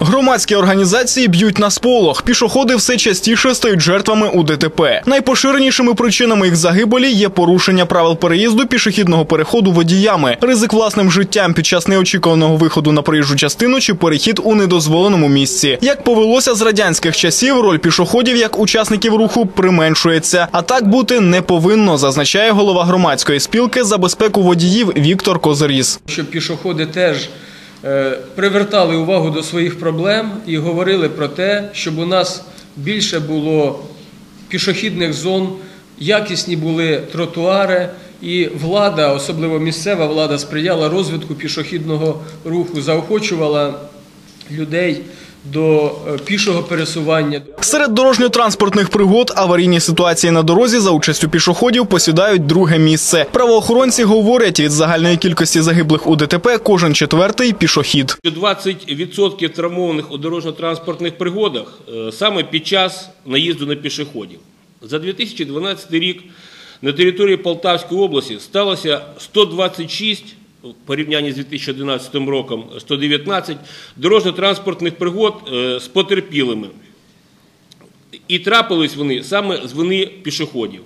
Громадські організації б'ють на сполох. Пішоходи все частіше стають жертвами у ДТП. Найпоширенішими причинами їх загибелі є порушення правил переїзду пішохідного переходу водіями, ризик власним життям під час неочікуваного виходу на проїжджу частину чи перехід у недозволеному місці. Як повелося з радянських часів, роль пішоходів як учасників руху применшується. А так бути не повинно, зазначає голова громадської спілки за безпеку водіїв Віктор Козоріс. щоб пішоходи теж привертали увагу до своїх проблем і говорили про те, щоб у нас більше було пішохідних зон, якісні були тротуари, і влада, особливо місцева влада, сприяла розвитку пішохідного руху, заохочувала людей до е, пішого пересування. Серед дорожньо-транспортних пригод аварійні ситуації на дорозі за участю пішоходів посідають друге місце. Правоохоронці говорять, від загальної кількості загиблих у ДТП кожен четвертий пішохід. Що 20% травмованих у дорожньо-транспортних пригодах е, саме під час наїзду на пішоходів. За 2012 рік на території Полтавської області сталося 126 в порівнянні з 2011 роком 119 дорожньо-транспортних пригод е, з потерпілими. І трапились вони саме з вини пішоходів.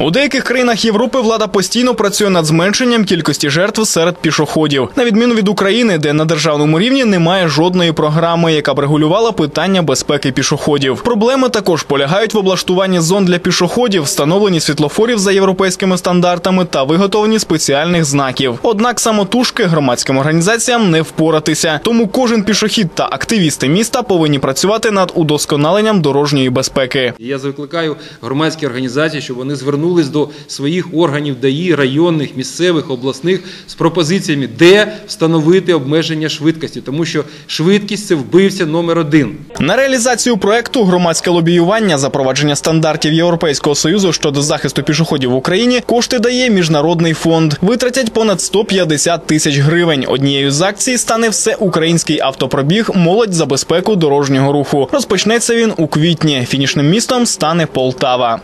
У деяких країнах Європи влада постійно працює над зменшенням кількості жертв серед пішоходів, на відміну від України, де на державному рівні немає жодної програми, яка б регулювала питання безпеки пішоходів. Проблеми також полягають в облаштуванні зон для пішоходів, встановленні світлофорів за європейськими стандартами та виготовленні спеціальних знаків. Однак самотужки громадським організаціям не впоратися. Тому кожен пішохід та активісти міста повинні працювати над удосконаленням дорожньої безпеки. Я закликаю громадські організації, щоб вони звернулись до своїх органів ДАІ, районних, місцевих, обласних з пропозиціями, де встановити обмеження швидкості, тому що швидкість це вбивця номер один. На реалізацію проекту громадське лобіювання, запровадження стандартів Європейського союзу щодо захисту пішоходів в Україні кошти дає міжнародний фонд. Витратять понад 150 тисяч гривень. Однією з акцій стане всеукраїнський автопробіг Молодь за безпеку дорожнього руху. Розпочнеться він у квітні. Фінішним містом стане Полтава.